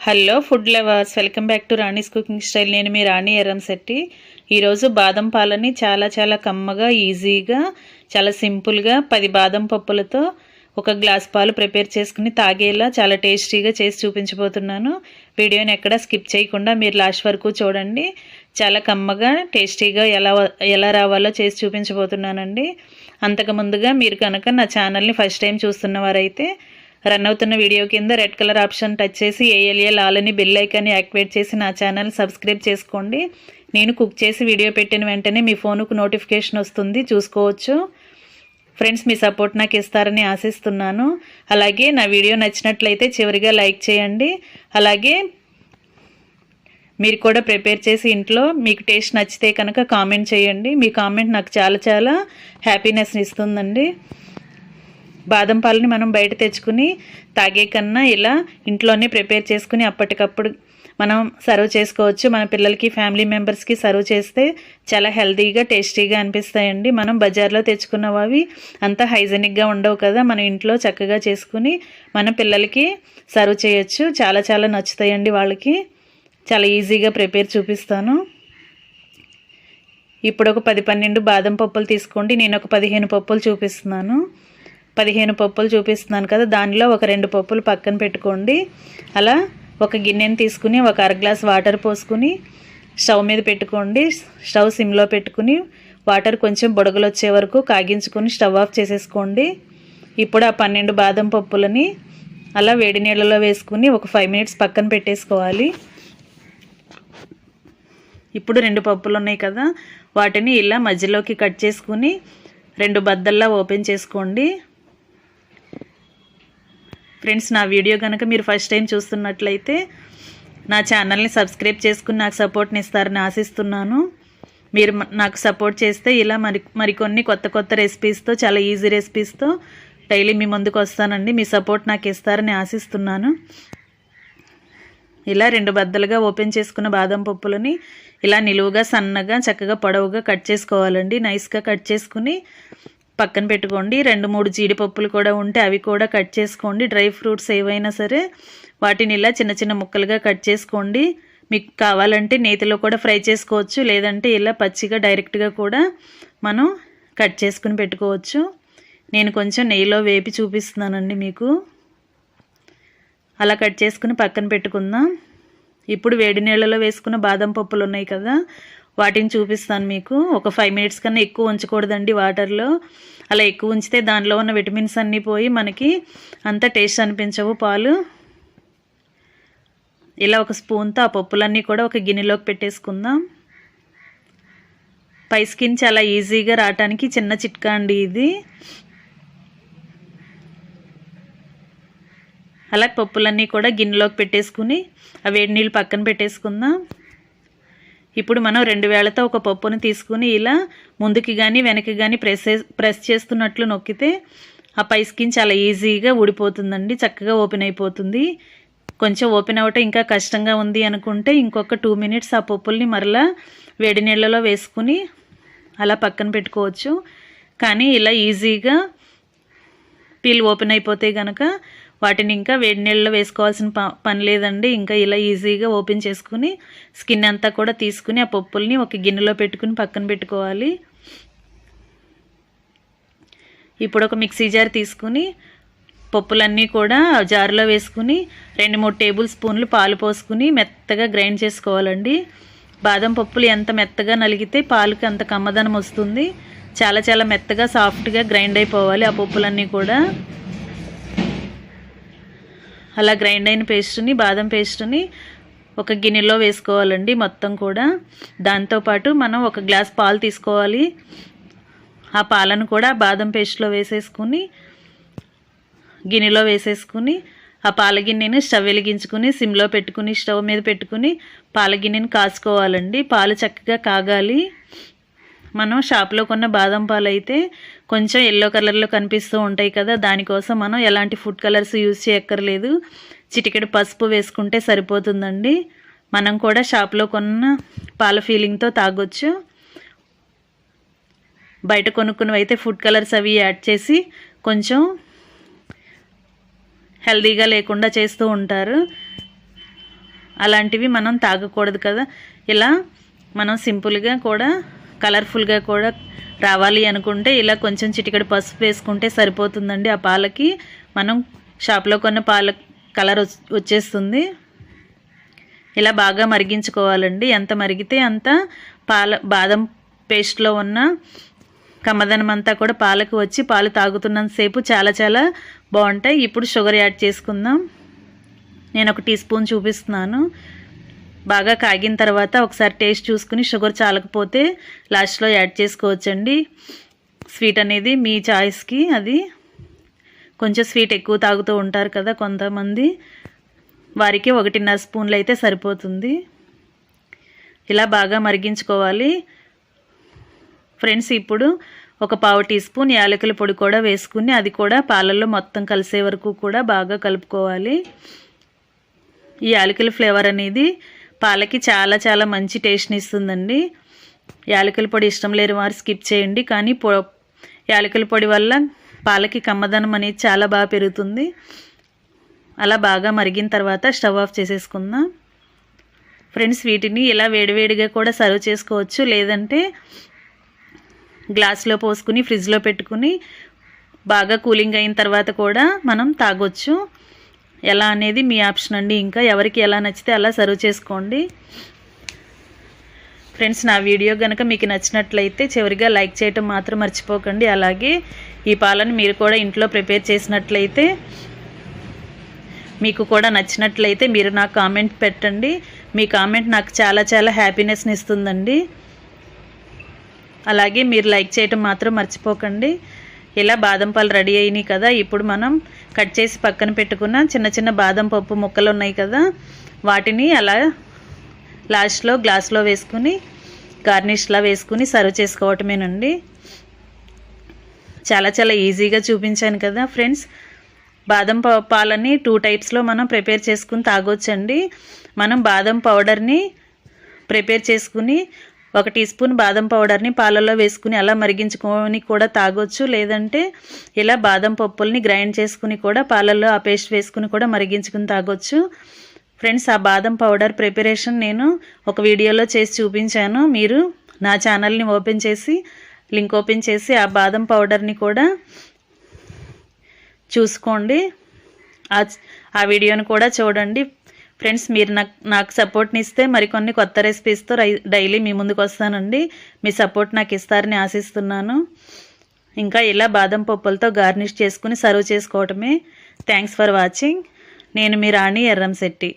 Hello food lovers welcome back to Rani's cooking style. నేను మీ రాణి ఎర్రంశెట్టి ఈరోజు బాదం పాలని చాలా చాలా కమ్మగా ఈజీగా చాలా సింపుల్గా పది బాదం పప్పులతో ఒక గ్లాస్ పాలు ప్రిపేర్ చేసుకుని తాగేలా చాలా టేస్టీగా చేసి చూపించబోతున్నాను. వీడియోని ఎక్కడ స్కిప్ చేయకుండా మీరు లాస్ట్ వరకు చూడండి. చాలా కమ్మగా టేస్టీగా ఎలా ఎలా రావాలో చేసి చూపించబోతున్నానండి. అంతకు ముందుగా మీరు కనుక నా ఛానల్ని ఫస్ట్ టైం చూస్తున్నవారైతే రన్ అవుతున్న వీడియో కింద రెడ్ కలర్ ఆప్షన్ టచ్ చేసి ఏఎల్ఏ అని బెల్ ఐకాన్ని యాక్టివేట్ చేసి నా ఛానల్ సబ్స్క్రైబ్ చేసుకోండి. నేను కుక్ చేసి వీడియో పెట్టిన వెంటనే మీ ఫోన్కు నోటిఫికేషన్ వస్తుంది. చూసుకోవచ్చు. ఫ్రెండ్స్ మీ సపోర్ట్ నాకు ఇస్తారని ఆశిస్తున్నాను. అలాగే నా వీడియో నచ్చినట్లయితే చివరిగా లైక్ చేయండి. అలాగే మీరు కూడా ప్రిపేర్ చేసి ఇంట్లో మీకు టేస్ట్ నచ్చితే కనుక కామెంట్ చేయండి. మీ కామెంట్ నాకు చాలా చాలా హ్యాపీనెస్ని ఇస్తుందండి. బాదం పాలని మనం బయట తెచ్చుకుని తాగే కన్నా ఇలా ఇంట్లోనే ప్రిపేర్ చేసుకుని అప్పటికప్పుడు మనం సర్వ్ చేసుకోవచ్చు. మన పిల్లలకి ఫ్యామిలీ మెంబర్స్కి సర్వ్ చేస్తే చాలా హెల్తీగా టేస్టీగా అనిపిస్తాయండి. మనం బజార్లో తెచ్చుకున్నవి అంత హైజెనిక్గా ఉండవు కదా. మనం ఇంట్లో చక్కగా చేసుకుని మన పిల్లలకి సర్వ్ చేయొచ్చు. చాలా చాలా నచ్చుతాయండి వాళ్ళకి. చాలా ఈజీగా ప్రిపేర్ చూపిస్తాను. ఇప్పుడు ఒక పది పన్నెండు బాదం పప్పులు తీసుకోండి. నేను ఒక పదిహేను పప్పులు చూపిస్తున్నాను. పదిహేను పప్పులు చూపిస్తున్నాను కదా దానిలో ఒక రెండు పప్పులు పక్కన పెట్టుకోండి. అలా ఒక గిన్నెని తీసుకుని ఒక అర గ్లాస్ వాటర్ పోసుకుని స్టవ్ మీద పెట్టుకోండి. స్టవ్ సిమ్లో పెట్టుకుని వాటర్ కొంచెం బుడగలు వచ్చే వరకు కాగించుకొని స్టవ్ ఆఫ్ చేసేసుకోండి. ఇప్పుడు ఆ పన్నెండు బాదం పప్పులని అలా వేడి నీళ్ళలో వేసుకుని ఒక ఫైవ్ మినిట్స్ పక్కన పెట్టేసుకోవాలి. ఇప్పుడు రెండు పప్పులు ఉన్నాయి కదా వాటిని ఇలా మధ్యలోకి కట్ చేసుకుని రెండు బద్దల్లా ఓపెన్ చేసుకోండి. ఫ్రెండ్స్ నా వీడియో కనుక మీరు ఫస్ట్ టైం చూస్తున్నట్లయితే నా ఛానల్ని సబ్స్క్రైబ్ చేసుకుని నాకు సపోర్ట్ని ఇస్తారని ఆశిస్తున్నాను. మీరు నాకు సపోర్ట్ చేస్తే ఇలా మరి మరికొన్ని కొత్త కొత్త రెసిపీస్తో చాలా ఈజీ రెసిపీస్తో డైలీ మీ ముందుకు వస్తానండి. మీ సపోర్ట్ నాకు ఇస్తారని ఆశిస్తున్నాను. ఇలా రెండు బద్దలుగా ఓపెన్ చేసుకున్న బాదం పప్పులని ఇలా నిలువుగా సన్నగా చక్కగా పొడవుగా కట్ చేసుకోవాలండి. నైస్గా కట్ చేసుకుని పక్కన పెట్టుకోండి. రెండు మూడు జీడిపప్పులు కూడా ఉంటే అవి కూడా కట్ చేసుకోండి. డ్రై ఫ్రూట్స్ ఏవైనా సరే వాటిని ఇలా చిన్న చిన్న ముక్కలుగా కట్ చేసుకోండి. మీకు కావాలంటే నేతిలో కూడా ఫ్రై చేసుకోవచ్చు. లేదంటే ఇలా పచ్చిగా డైరెక్ట్గా కూడా మనం కట్ చేసుకుని పెట్టుకోవచ్చు. నేను కొంచెం నెయ్యిలో వేపి చూపిస్తున్నానండి మీకు. అలా కట్ చేసుకుని పక్కన పెట్టుకుందాం. ఇప్పుడు వేడి నీళ్ళలో వేసుకున్న బాదం పప్పులు ఉన్నాయి కదా వాటిని చూపిస్తాను మీకు. ఒక ఫైవ్ మినిట్స్ కన్నా ఎక్కువ ఉంచకూడదండి వాటర్లో అలా ఎక్కువ ఉంచితే దానిలో ఉన్న విటమిన్స్ అన్నీ పోయి మనకి అంత టేస్ట్ అనిపించవు పాలు. ఇలా ఒక స్పూన్తో ఆ పప్పులన్నీ కూడా ఒక గిన్నెలోకి పెట్టేసుకుందాం. పై స్కిన్ చాలా ఈజీగా రావటానికి చిన్న చిట్కా అండి ఇది. అలా పప్పులన్నీ కూడా గిన్నెలోకి పెట్టేసుకుని ఆ వేడి నీళ్ళు పక్కన పెట్టేసుకుందాం. ఇప్పుడు మనం రెండు వేళ్ళతో ఒక పప్పును తీసుకుని ఇలా ముందుకి కానీ వెనక్కి కానీ ప్రెస్ ప్రెస్ చేస్తున్నట్లు నొక్కితే ఆ పై స్కిన్ చాలా ఈజీగా ఊడిపోతుందండి చక్కగా ఓపెన్ అయిపోతుంది. కొంచెం ఓపెన్ అవ్వటం ఇంకా కష్టంగా ఉంది అనుకుంటే ఇంకొక టూ మినిట్స్ ఆ పప్పుల్ని మరలా వేడి నీళ్ళలో వేసుకుని అలా పక్కన పెట్టుకోవచ్చు. కానీ ఇలా ఈజీగా పీల్ ఓపెన్ అయిపోతే కనుక వాటిని ఇంకా వేడి నీళ్ళలో వేసుకోవాల్సిన పని లేదండి. ఇంకా ఇలా ఈజీగా ఓపెన్ చేసుకుని స్కిన్ అంతా కూడా తీసుకుని ఆ పప్పుల్ని ఒక గిన్నెలో పెట్టుకుని పక్కన పెట్టుకోవాలి. ఇప్పుడు ఒక మిక్సీ జార్ తీసుకుని పప్పులన్నీ కూడా జారులో వేసుకుని రెండు మూడు టేబుల్ స్పూన్లు పాలు పోసుకుని మెత్తగా గ్రైండ్ చేసుకోవాలండి. బాదం పప్పులు ఎంత మెత్తగా నలిగితే పాలకి అంత కమ్మదనం వస్తుంది. చాలా చాలా మెత్తగా సాఫ్ట్గా గ్రైండ్ అయిపోవాలి ఆ పప్పులన్నీ కూడా. అలా గ్రైండ్ అయిన పేస్ట్ని బాదం పేస్ట్ని ఒక గిన్నెలో వేసుకోవాలండి మొత్తం కూడా. దాంతోపాటు మనం ఒక గ్లాస్ పాలు తీసుకోవాలి. ఆ పాలను కూడా బాదం పేస్ట్లో వేసేసుకుని గిన్నెలో వేసేసుకుని ఆ పాల గిన్నెని స్టవ్ వెలిగించుకుని సిమ్లో పెట్టుకుని స్టవ్ మీద పెట్టుకుని పాల గిన్నెని కాచుకోవాలండి. పాలు చక్కగా కాగాలి. మనం షాప్లో కొన్న బాదం పాలు అయితే కొంచెం ఎల్లో కలర్లో కనిపిస్తూ ఉంటాయి కదా దానికోసం మనం ఎలాంటి ఫుడ్ కలర్స్ యూజ్ చేయక్కర్లేదు. చిటికెడు పసుపు వేసుకుంటే సరిపోతుందండి. మనం కూడా షాప్లో కొన్న పాల ఫీలింగ్తో తాగొచ్చు. బయట కొనుక్కున్నవైతే అయితే ఫుడ్ కలర్స్ అవి యాడ్ చేసి కొంచెం హెల్దీగా లేకుండా చేస్తూ ఉంటారు. అలాంటివి మనం తాగకూడదు కదా. ఇలా మనం సింపుల్గా కూడా కలర్ఫుల్గా కూడా రావాలి అనుకుంటే ఇలా కొంచెం చిటికడి పసుపు వేసుకుంటే సరిపోతుందండి ఆ పాలకి. మనం షాప్లో కొన్న పాల కలర్ వచ్చేస్తుంది. ఇలా బాగా మరిగించుకోవాలండి. ఎంత మరిగితే అంత పాల బాదం పేస్ట్లో ఉన్న కమ్మదనం అంతా కూడా పాలకు వచ్చి పాలు తాగుతున్నంతసేపు చాలా చాలా బాగుంటాయి. ఇప్పుడు షుగర్ యాడ్ చేసుకుందాం. నేను ఒక టీ స్పూన్ చూపిస్తున్నాను. బాగా కాగిన తర్వాత ఒకసారి టేస్ట్ చూసుకుని షుగర్ చాలకపోతే లాస్ట్లో యాడ్ చేసుకోవచ్చండి. స్వీట్ అనేది మీ చాయిస్కి అది. కొంచెం స్వీట్ ఎక్కువ తాగుతూ ఉంటారు కదా కొంతమంది. వారికి ఒకటిన్నర స్పూన్లు అయితే సరిపోతుంది. ఇలా బాగా మరిగించుకోవాలి. ఫ్రెండ్స్ ఇప్పుడు ఒక పావు టీ స్పూన్ యాలకుల పొడి కూడా వేసుకుని అది కూడా పాలల్లో మొత్తం కలిసే వరకు కూడా బాగా కలుపుకోవాలి. ఈ యాలకుల ఫ్లేవర్ అనేది పాలకి చాలా చాలా మంచి టేస్ట్ని ఇస్తుందండి. యాలకుల పొడి ఇష్టం లేని వారు స్కిప్ చేయండి. కానీ పొ యాలకుల పొడి వల్ల పాలకి కమ్మదనం అనేది చాలా బాగా పెరుగుతుంది. అలా బాగా మరిగిన తర్వాత స్టవ్ ఆఫ్ చేసేసుకుందాం. ఫ్రెండ్స్ వీటిని ఇలా వేడివేడిగా కూడా సర్వ్ చేసుకోవచ్చు. లేదంటే గ్లాస్లో పోసుకుని ఫ్రిడ్జ్లో పెట్టుకుని బాగా కూలింగ్ అయిన తర్వాత కూడా మనం తాగొచ్చు. ఎలా అనేది మీ ఆప్షన్ అండి. ఇంకా ఎవరికి ఎలా నచ్చితే అలా సర్వ్ చేసుకోండి. ఫ్రెండ్స్ నా వీడియో కనుక మీకు నచ్చినట్లయితే చివరిగా లైక్ చేయటం మాత్రం మర్చిపోకండి. అలాగే ఈ పాలను మీరు కూడా ఇంట్లో ప్రిపేర్ చేసినట్లయితే మీకు కూడా నచ్చినట్లయితే మీరు నాకు కామెంట్ పెట్టండి. మీ కామెంట్ నాకు చాలా చాలా హ్యాపీనెస్ని ఇస్తుందండి. అలాగే మీరు లైక్ చేయటం మాత్రం మర్చిపోకండి. ఇలా బాదం పాలు రెడీ అయినాయి కదా. ఇప్పుడు మనం కట్ చేసి పక్కన పెట్టుకున్న చిన్న చిన్న బాదం పప్పు ముక్కలు ఉన్నాయి కదా వాటిని అలా లాస్ట్లో గ్లాస్లో వేసుకుని గార్నిష్లా వేసుకుని సర్వ్ చేసుకోవటమేనండి చాలా చాలా ఈజీగా చూపించాను కదా ఫ్రెండ్స్ బాదం పాలని టూ టైప్స్లో మనం ప్రిపేర్ చేసుకుని తాగొచ్చండి. మనం బాదం పౌడర్ని ప్రిపేర్ చేసుకుని ఒక టీ స్పూన్ బాదం పౌడర్ని పాలలో వేసుకుని అలా మరిగించుకొని కూడా తాగొచ్చు. లేదంటే ఇలా బాదం పప్పుల్ని గ్రైండ్ చేసుకుని కూడా పాలల్లో ఆ పేస్ట్ వేసుకుని కూడా మరిగించుకుని తాగొచ్చు. ఫ్రెండ్స్ ఆ బాదం పౌడర్ ప్రిపరేషన్ నేను ఒక వీడియోలో చేసి చూపించాను. మీరు నా ఛానల్ని ఓపెన్ చేసి లింక్ ఓపెన్ చేసి ఆ బాదం పౌడర్ని కూడా చూసుకోండి. ఆ వీడియోని కూడా చూడండి. ఫ్రెండ్స్ మీరు నాకు నాకు సపోర్ట్ని ఇస్తే మరికొన్ని కొత్త రెసిపీస్తో డైలీ మీ ముందుకు వస్తానండి. మీ సపోర్ట్ నాకు ఇస్తారని ఆశిస్తున్నాను. ఇంకా ఇలా బాదం పప్పులతో గార్నిష్ చేసుకుని సర్వ్ చేసుకోవటమే. థ్యాంక్స్ ఫర్ వాచింగ్ నేను మీ రాణి ఎర్రంశెట్టి